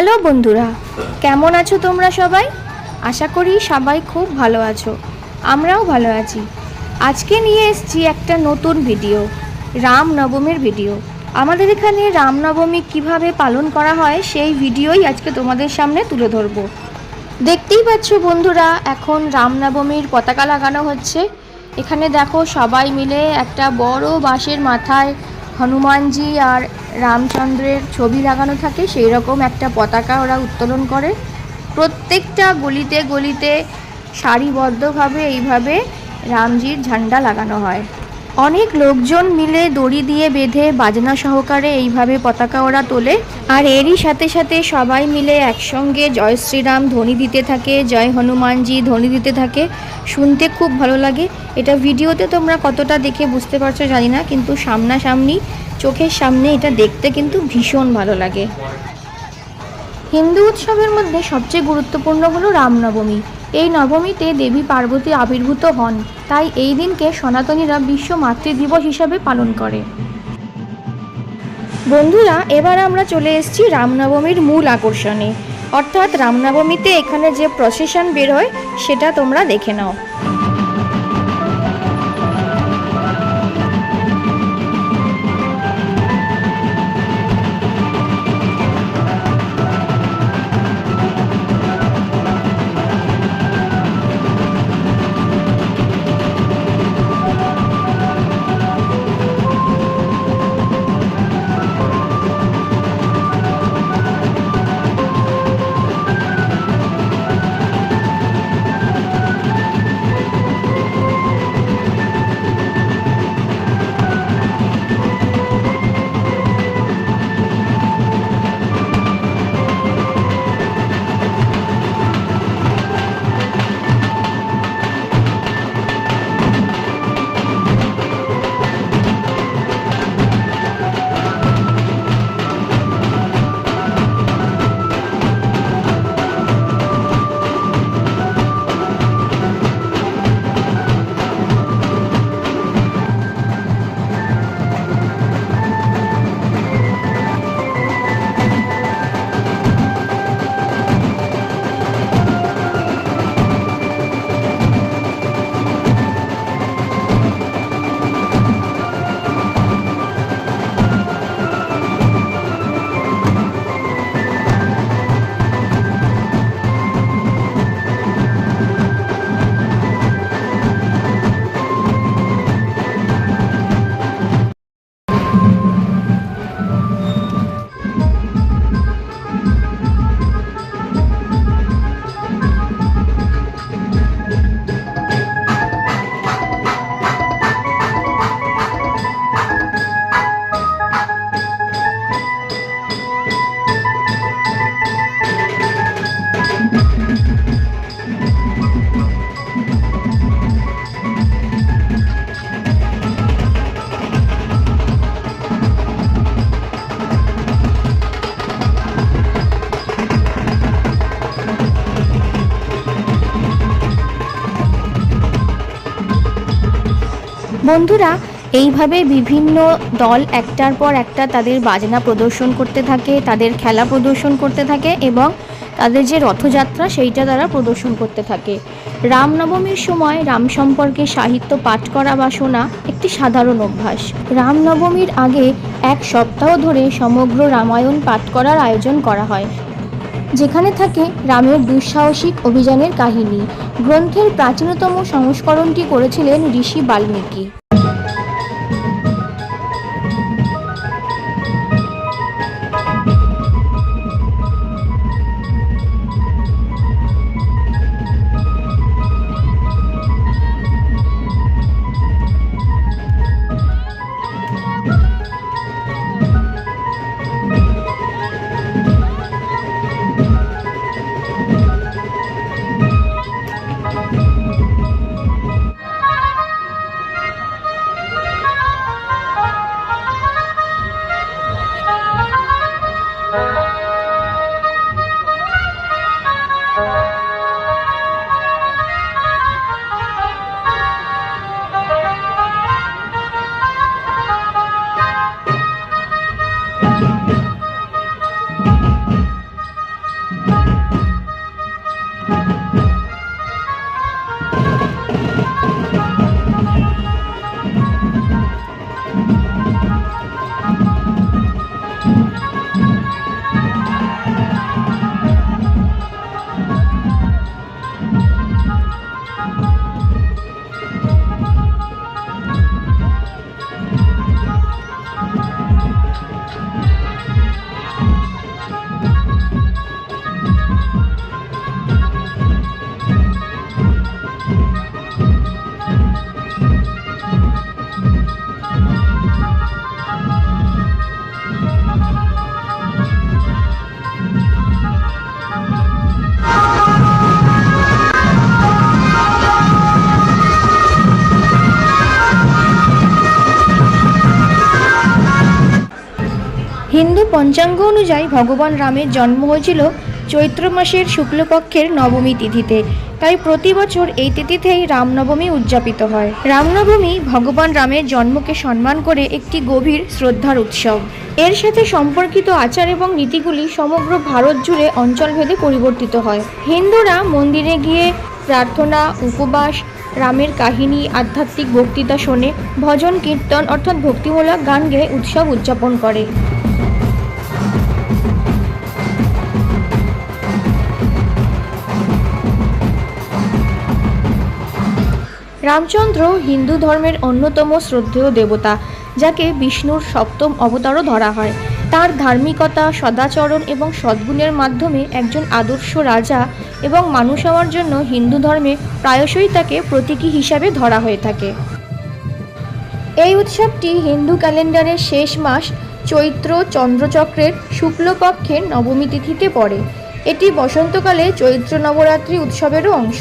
Hello বন্ধুরা, কেমন আছো তোমরা সবাই? আশা করি সবাই খুব ভালো আছো, আমরাও ভালো আছি। আজকে নিয়ে এসছি একটা নতুন ভিডিও রাম নবমীর ভিডিও। আমাদের এখানে রামনবমী কীভাবে পালন করা হয় সেই ভিডিওই আজকে তোমাদের সামনে তুলে ধরবো। দেখতেই পাচ্ছ বন্ধুরা, এখন রামনবমীর পতাকা লাগানো হচ্ছে। এখানে দেখো সবাই মিলে একটা বড় বাঁশের মাথায় হনুমানজি আর রামচন্দ্রের ছবি লাগানো থাকে সেই রকম একটা পতাকা ওরা উত্তোলন করে। প্রত্যেকটা গলিতে গলিতে সারিবদ্ধভাবে এইভাবে রামজির ঝান্ডা লাগানো হয়। অনেক লোকজন মিলে দড়ি দিয়ে বেঁধে বাজনা সহকারে এইভাবে পতাকা ওরা তোলে। আর এরই সাথে সাথে সবাই মিলে একসঙ্গে জয় শ্রীরাম, ধ্বনি দিতে থাকে, জয় হনুমানজি, ধ্বনি দিতে থাকে। শুনতে খুব ভালো লাগে। এটা ভিডিওতে তোমরা কতটা দেখে বুঝতে পারছ জানি না, কিন্তু সামনাসামনি চোখের সামনে এটা দেখতে কিন্তু ভীষণ ভালো লাগে। হিন্দু উৎসবের মধ্যে সবচেয়ে গুরুত্বপূর্ণ হলো রামনবমী। এই নবমীতে দেবী পার্বতী আবির্ভূত হন, তাই এই দিনকে সনাতনীরা বিশ্ব মাতৃদিবস হিসাবে পালন করে। বন্ধুরা, এবার আমরা চলে এসেছি রামনবমীর মূল আকর্ষণে। অর্থাৎ রামনবমীতে এখানে যে প্রসেশন বের হয়, সেটা তোমরা দেখে নাও। বন্ধুরা, এইভাবে বিভিন্ন দল একটার পর একটা তাদের বাজনা প্রদর্শন করতে থাকে, তাদের খেলা প্রদর্শন করতে থাকে এবং তাদের যে রথযাত্রা সেইটা তারা প্রদর্শন করতে থাকে। রামনবমীর সময় রাম সম্পর্কে সাহিত্য পাঠ করা বা শোনা একটি সাধারণ অভ্যাস। রামনবমীর আগে এক সপ্তাহ ধরে সমগ্র রামায়ণ পাঠ করার আয়োজন করা হয়, যেখানে থাকে রামের দুঃসাহসিক অভিযানের কাহিনী। গ্রন্থের প্রাচীনতম সংস্করণটি করেছিলেন ঋষি বাল্মীকি। হিন্দু পঞ্চাঙ্গ অনুযায়ী ভগবান রামের জন্ম হয়েছিল চৈত্র মাসের শুক্লপক্ষের নবমী তিথিতে। তাই প্রতি বছর এই তিথিতেই রামনবমী উদযাপিত হয়। রামনবমী ভগবান রামের জন্মকে সম্মান করে একটি গভীর শ্রদ্ধার উৎসব। এর সাথে সম্পর্কিত আচার এবং রীতিগুলি সমগ্র ভারত জুড়ে অঞ্চলভেদে পরিবর্তিত হয়। হিন্দুরা মন্দিরে গিয়ে প্রার্থনা, উপবাস, রামের কাহিনী, আধ্যাত্মিক বক্তৃতা শোনে, ভজন, কীর্তন অর্থাৎ ভক্তিমূলক গান গেয়ে উৎসব উদযাপন করে। রামচন্দ্র হিন্দু ধর্মের অন্যতম শ্রদ্ধেয় দেবতা, যাকে বিষ্ণুর সপ্তম অবতারও ধরা হয়। তার ধার্মিকতা, সদাচরণ এবং সদ্গুণের মাধ্যমে একজন আদর্শ রাজা এবং মানুষ হওয়ার জন্য হিন্দু ধর্মে প্রায়শই তাকে প্রতীকী হিসাবে ধরা হয়ে থাকে। এই উৎসবটি হিন্দু ক্যালেন্ডারের শেষ মাস চৈত্র চন্দ্রচক্রের শুক্লপক্ষের নবমী তিথিতে পড়ে। এটি বসন্তকালে চৈত্র নবরাত্রি উৎসবেরও অংশ।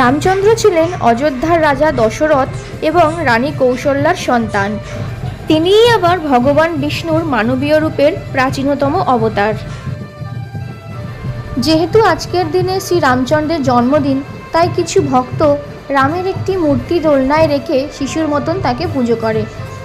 রামচন্দ্র ছিলেন অযোধ্যার রাজা দশরথ এবং রানী কৌশল্যার সন্তান। তিনিই আবার ভগবান বিষ্ণুর মানবীয় রূপের প্রাচীনতম অবতার। যেহেতু আজকের দিনে শ্রী রামচন্দ্রের জন্মদিন, তাই কিছু ভক্ত রামের একটি মূর্তি দোলনায় রেখে শিশুর মতন তাকে পুজো করে।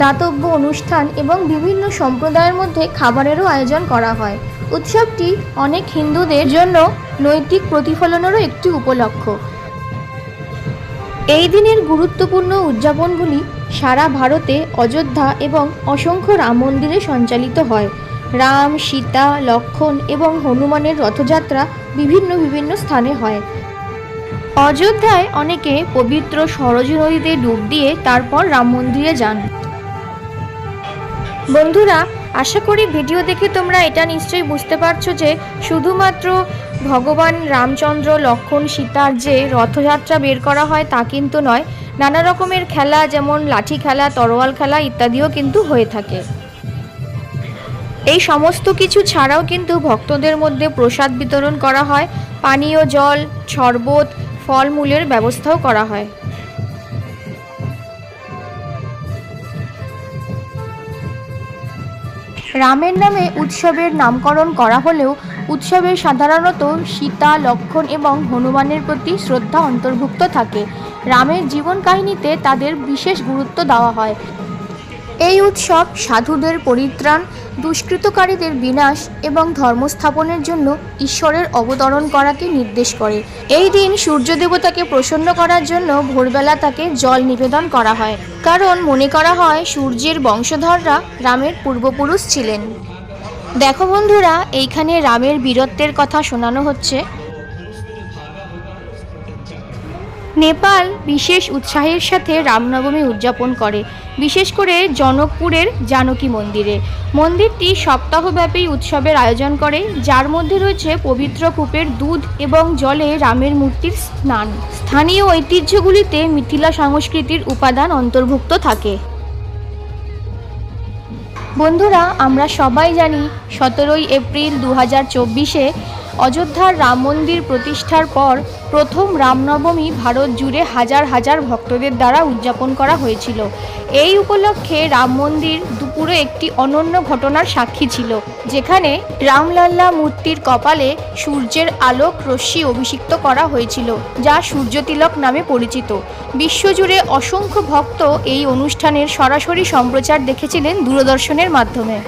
দাতব্য অনুষ্ঠান এবং বিভিন্ন সম্প্রদায়ের মধ্যে খাবারেরও আয়োজন করা হয়। উৎসবটি অনেক হিন্দুদের জন্য নৈতিক প্রতিফলনেরও একটি উপলক্ষ। এই দিনের গুরুত্বপূর্ণ উদযাপনগুলি সারা ভারতে অযোধ্যা এবং অসংখ্য রাম মন্দিরে সঞ্চালিত হয়। রাম, সীতা, লক্ষণ এবং হনুমানের রথযাত্রা বিভিন্ন বিভিন্ন স্থানে হয়। অযোধ্যায় অনেকে পবিত্র সরজ নদীতে ডুব দিয়ে তারপর রাম মন্দিরে যান। বন্ধুরা, আশা করি ভিডিও দেখে তোমরা এটা নিশ্চয়ই বুঝতে পারছ যে শুধুমাত্র ভগবান রামচন্দ্র, লক্ষণ, সীতার যে রথযাত্রা বের করা হয় তা কিন্তু নয়। নানা রকমের খেলা, যেমন লাঠি খেলা, তরোয়াল খেলা ইত্যাদিও কিন্তু হয়ে থাকে। এই সমস্ত কিছু ছাড়াও কিন্তু ভক্তদের মধ্যে প্রসাদ বিতরণ করা হয়। পানীয় জল, শরবত, ফলমূলের ব্যবস্থাও করা হয়। রামের নামে উৎসবের নামকরণ করা হলেও উৎসবে সাধারণত সীতা, লক্ষণ এবং হনুমানের প্রতি শ্রদ্ধা অন্তর্ভুক্ত থাকে। রামের জীবন কাহিনীতে তাদের বিশেষ গুরুত্ব দেওয়া হয়। এই উৎসব সাধুদের পরিত্রাণ, দুষ্কৃতকারীদের বিনাশ এবং ধর্মস্থাপনের জন্য ঈশ্বরের অবতরণ করাকে নির্দেশ করে। এই দিন সূর্য দেবতাকে প্রসন্ন করার জন্য ভোরবেলা তাকে জল নিবেদন করা হয়। কারণ মনে করা হয়, সূর্যের বংশধররা রামের পূর্বপুরুষ ছিলেন। দেখো বন্ধুরা, এইখানে রামের বীরত্বের কথা শোনানো হচ্ছে। নেপাল বিশেষ উৎসাহের সাথে রামনবমী উদযাপন করে, বিশেষ করে জনকপুরের জানকী মন্দিরে। মন্দিরটি সপ্তাহব্যাপী উৎসবের আয়োজন করে, যার মধ্যে রয়েছে পবিত্র কূপের দুধ এবং জলে রামের মূর্তির স্নান। স্থানীয় ঐতিহ্যগুলিতে মিথিলা সংস্কৃতির উপাদান অন্তর্ভুক্ত থাকে। বন্ধুরা আমরা সবাই জানি সতেরোই এপ্রিল দু হাজার চব্বিশে অযোধ্যার রাম মন্দির প্রতিষ্ঠার পর প্রথম রামনবমী ভারত জুড়ে হাজার হাজার ভক্তদের দ্বারা উদযাপন করা হয়েছিল। এই উপলক্ষে রাম মন্দির দুপুরে একটি অনন্য ঘটনার সাক্ষী ছিল, যেখানে রামলাল্লা মূর্তির কপালে সূর্যের আলোক রশ্মি অভিষিক্ত করা হয়েছিল, যা সূর্যতিলক নামে পরিচিত। বিশ্বজুড়ে অসংখ্য ভক্ত এই অনুষ্ঠানের সরাসরি সম্প্রচার দেখেছিলেন দূরদর্শনের মাধ্যমে।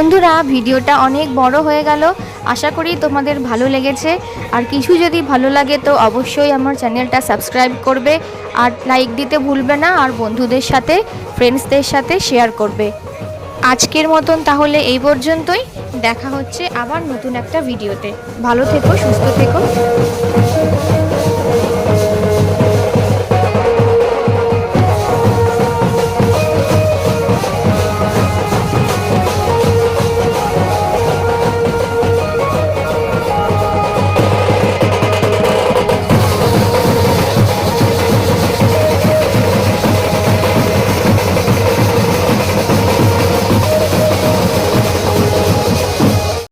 বন্ধুরা, ভিডিওটা অনেক বড় হয়ে গেল। আশা করি তোমাদের ভালো লেগেছে। আর কিছু যদি ভালো লাগে তো অবশ্যই আমার চ্যানেলটা সাবস্ক্রাইব করবে। আর লাইক দিতে ভুলবে না, আর বন্ধুদের সাথে ফ্রেন্ডসদের সাথে শেয়ার করবে। আজকের মতন তাহলে এই পর্যন্তই। দেখা হচ্ছে আবার নতুন একটা ভিডিওতে। ভালো থেকো, সুস্থ থেকো।